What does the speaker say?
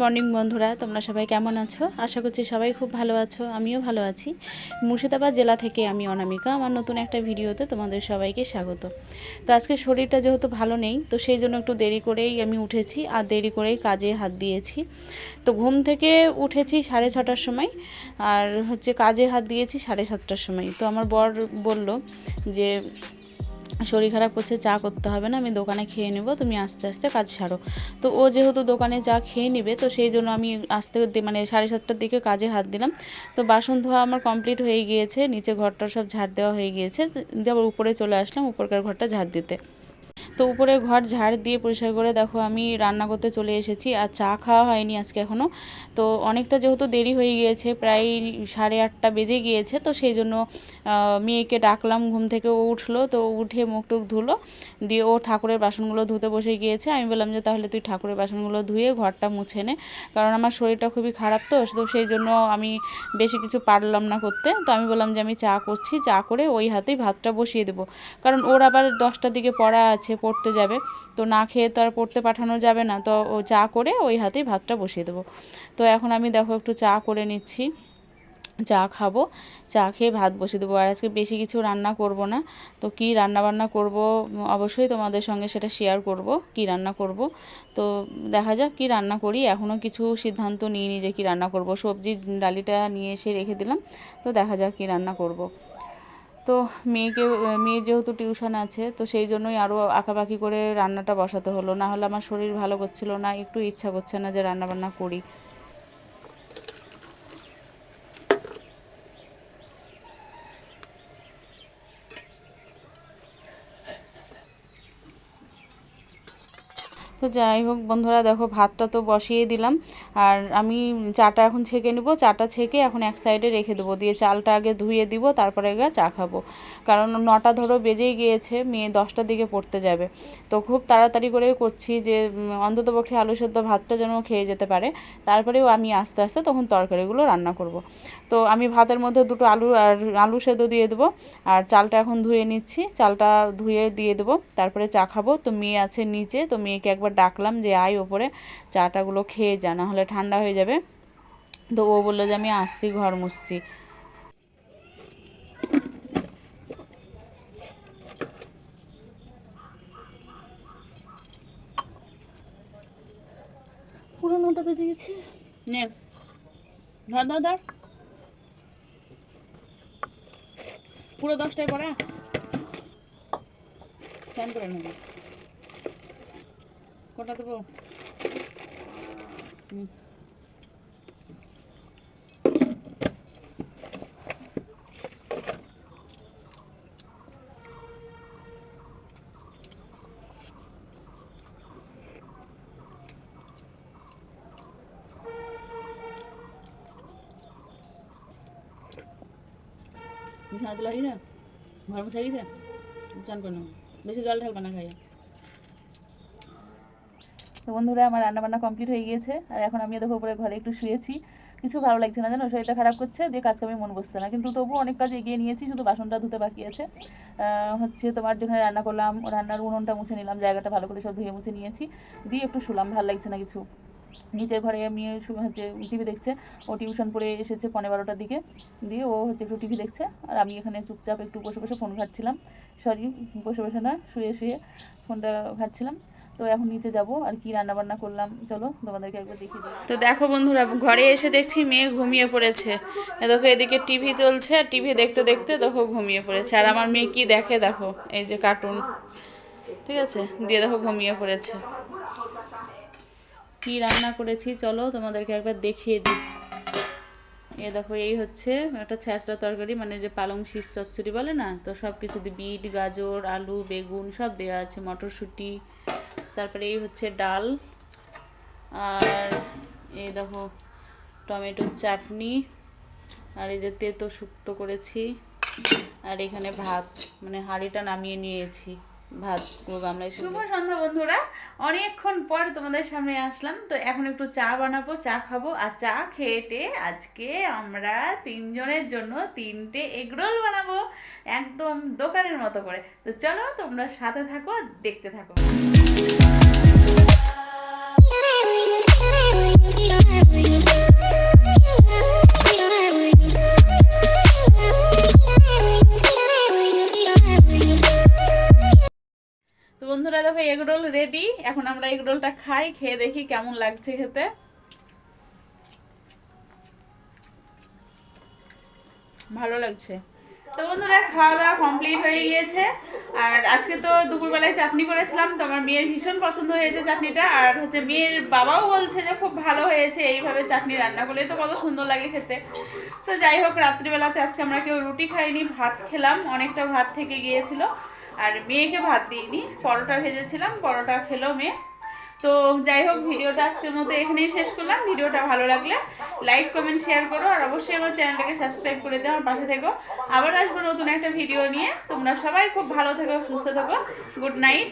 Morning বন্ধুরা, তোমরা সবাই কেমন আছো? আশা করছি সবাই খুব ভালো আছো, আমিও ভালো আছি। মুর্শিদাবাদ জেলা থেকে আমি অনামিকা, আমার নতুন একটা ভিডিওতে তোমাদের সবাইকে স্বাগত। তো আজকে শরীরটা যেহেতু ভালো নেই, তো সেই জন্য একটু দেরি করেই আমি উঠেছি, আর দেরি করেই কাজে হাত দিয়েছি। তো ঘুম থেকে উঠেছি সাড়ে ছটার সময়, আর হচ্ছে কাজে হাত দিয়েছি সাড়ে সাতটার সময়। তো আমার বর বলল যে শরীর খারাপ করছে, চা করতে হবে না, আমি দোকানে খেয়ে নেব, তুমি আস্তে আস্তে কাজ সারো। তো ও যেহেতু দোকানে চা খেয়ে নেবে, তো সেই জন্য আমি আস্তে মানে সাড়ে সাতটার দিকে কাজে হাত দিলাম। তো বাসন ধোয়া আমার কমপ্লিট হয়ে গিয়েছে, নিচে ঘরটা সব ঝাড় দেওয়া হয়ে গিয়েছে, দিয়ে আবার উপরে চলে আসলাম, উপরকার ঘরটা ঝাড় দিতে। তো উপরে ঘর ঝাড় দিয়ে পরিষ্কার করে দেখো আমি রান্না করতে চলে এসেছি আর চা খাওয়া হয়নি আজকে এখনও তো অনেকটা যেহেতু দেরি হয়ে গিয়েছে, প্রায় সাড়ে আটটা বেজে গিয়েছে, তো সেই জন্য মেয়েকে ডাকলাম, ঘুম থেকে ও উঠল, তো উঠে মুখ টুক ধুলো, দিয়ে ও ঠাকুরের বাসনগুলো ধুতে বসে গিয়েছে। আমি বললাম যে তাহলে তুই ঠাকুরের বাসনগুলো ধুয়ে ঘরটা মুছে নে, কারণ আমার শরীরটা খুবই খারাপ তো তো সেই জন্য আমি বেশি কিছু পারলাম না করতে। তো আমি বললাম যে আমি চা করছি, চা করে ওই হাতেই ভাতটা বসিয়ে দেবো। কারণ ওর আবার দশটার দিকে পড়া আছে পড়তে যাবে। তো না খেয়ে তো আর পড়তে পাঠানো যাবে না। তো ও চা করে ওই হাতেই ভাতটা বসিয়ে দেবো। তো এখন আমি দেখো একটু চা করে নিচ্ছি। চা খাব। চা খেয়ে ভাত বসিয়ে দেবো। আর আজকে বেশি কিছু রান্না করব না। তো কি রান্না বান্না করব অবশ্যই তোমাদের সঙ্গে সেটা শেয়ার করব, কি রান্না করব। তো দেখা যাক কি রান্না করি। এখনও কিছু সিদ্ধান্ত নিয়ে নিইনি যে কি রান্না করব। সবজি, ডালিটা নিয়ে এসে রেখে দিলাম। তো দেখা যাক কি রান্না করব। তো মেয়েকে, মেয়ের যেহেতু টিউশন আছে, তো সেই জন্যই আরও আঁকাবাকি করে রান্নাটা বসাতে হলো। না হলে আমার শরীর ভালো করছিল না, একটু ইচ্ছা করছে না যে রান্নাবান্না করি। তো যাই হোক বন্ধুরা, দেখো ভাতটা তো বসিয়ে দিলাম। আর আমি চাটা এখন ছেঁকে নেব। চাটা ছেঁকে এখন এক সাইডে রেখে দেবো। দিয়ে চালটা আগে ধুয়ে দিব, তারপরে গিয়ে চা খাব। কারণ নটা ধরো বেজেই গিয়েছে, মেয়ে দশটার দিকে পড়তে যাবে। তো খুব তাড়াতাড়ি করে করছি যে অন্ততপক্ষে আলু সেদ্ধ ভাতটা যেন খেয়ে যেতে পারে। তারপরেও আমি আস্তে আস্তে তখন তরকারিগুলো রান্না করব। তো আমি ভাতের মধ্যে দুটো আলু আর আলু সেদ্ধ দিয়ে দেবো। আর চালটা এখন ধুয়ে নিচ্ছি। চালটা ধুয়ে দিয়ে দেবো। তারপরে চা খাব। তো মেয়ে আছে নিচে। তো মেয়েকে একবার ডাকলাম যে আয় ওপরে চাটাগুলো খেয়ে যা না হলে ঠান্ডা হয়ে যাবে। তো ও বলল যে আমি আসছি ঘর মুছছি। পুরো নটা বেজে গেছে? নে ধর ধর ধর। পুরো দশটায় পড়া? ফ্যান করে নেব। কটা দেবো হুম। বিছানা তোলা হয়েছে ঘর মুছা গেছে চান করে নেব বেশি জল ঢালবে না খাইয়া তো বন্ধুরা, আমার রান্নাবান্না কমপ্লিট হয়ে গিয়েছে। আর এখন আমি দেখো উপরে ঘরে একটু শুয়েছি। কিছু ভালো লাগছে না, জানো? শরীরটা খারাপ করছে, দিয়ে কাজ কামে মন বসছে না। কিন্তু তবুও অনেক কাজ এগিয়ে নিয়েছি, শুধু বাসনটা ধুতে বাকি আছে। হচ্ছে তোমার যেখানে রান্না করলাম, রান্নার উনুনটা মুছে নিলাম, জায়গাটা ভালো করে সব ধুয়ে মুছে নিয়েছি। দিয়ে একটু শুলাম, ভালো লাগছে না কিছু। নিচের ঘরে শু- হচ্ছে টিভি দেখছে। ও টিউশন পড়ে এসেছে পনেরো বারোটার দিকে। দিয়ে ও হচ্ছে একটু টিভি দেখছে। আর আমি এখানে চুপচাপ একটু বসে বসে ফোন ঘাটছিলাম। সরি, বসে বসে না, শুয়ে শুয়ে ফোনটা ঘাটছিলাম। তো এখন নিচে যাব আর কি রান্না বান্না করলাম। চলো তোমাদেরকে একবার দেখিয়ে দিই। তো দেখো বন্ধুরা, ঘরে এসে দেখছি মেয়ে ঘুমিয়ে পড়েছে। দেখো এদিকে টিভি চলছে, আর টিভি দেখতে দেখতে দেখো ঘুমিয়ে পড়েছে। আর আমার মেয়ে কি দেখে দেখো, এই যে কার্টুন ঠিক আছে? দিয়ে দেখো ঘুমিয়ে পড়েছে। কি রান্না করেছি? চলো তোমাদেরকে একবার দেখিয়ে দিই। এ দেখো, এই হচ্ছে একটা ছ্যাঁচড়া তরকারি মানে যে পালং শীষ চচ্চড়ি বলে না? তো সব কিছু বিট, গাজর, আলু, বেগুন সব দেওয়া আছে, মটরশুঁটি। তারপরে এই হচ্ছে ডাল। আর এই দেখো টমেটোর চাটনি। আর এই যে তেতো শুক্তো করেছি। আর এখানে ভাত মানে হাঁড়িটা নামিয়ে নিয়েছি। ভাত গামলায় শুভ সন্ধ্যা বন্ধুরা। অনেকক্ষণ পর তোমাদের সামনে আসলাম। তো এখন একটু চা বানাবো, চা খাব। আর চা খেয়েটে আজকে আমরা তিনজনের জন্য তিনটে এগরোল বানাবো। একদম দোকানের মতো করে। তো চলো তোমরা সাথে থাকো, দেখতে থাকো। বন্ধুরা দেখো এগরোল রেডি এখন আমরা এগরোলটা খাই, খেয়ে দেখি কেমন লাগছে খেতে। ভালো লাগছে। তো বন্ধুরা, খাওয়া দাওয়া কমপ্লিট হয়ে গিয়েছে। আর আজকে তো দুপুরবেলায় চাটনি করেছিলাম, তো আমার মেয়ের ভীষণ পছন্দ হয়েছে চাটনিটা, আর হচ্ছে মেয়ের বাবাও বলছে যে খুব ভালো হয়েছে এইভাবে চাটনি রান্না করলে, তো কত সুন্দর লাগে খেতে। তো যাই হোক, রাত্রিবেলাতে আজকে আমরা কেউ রুটি খাইনি, ভাত খেলাম, অনেকটা ভাত থেকে গিয়েছিল, আর মেয়েকে ভাত দিইনি, পরোটা ভেজেছিলাম, পরোটা খেলো মেয়ে। তো যাই হোক, ভিডিওটা আজকের মতো এখানেই শেষ করলাম। ভিডিওটা ভালো লাগলে লাইক কমেন্ট শেয়ার করো আর অবশ্যই আমার চ্যানেলটাকে সাবস্ক্রাইব করে দিও আমার পাশে থেকো। আবার আসব নতুন একটা ভিডিও নিয়ে। তোমরা সবাই খুব ভালো থেকো, সুস্থ থেকো। Good night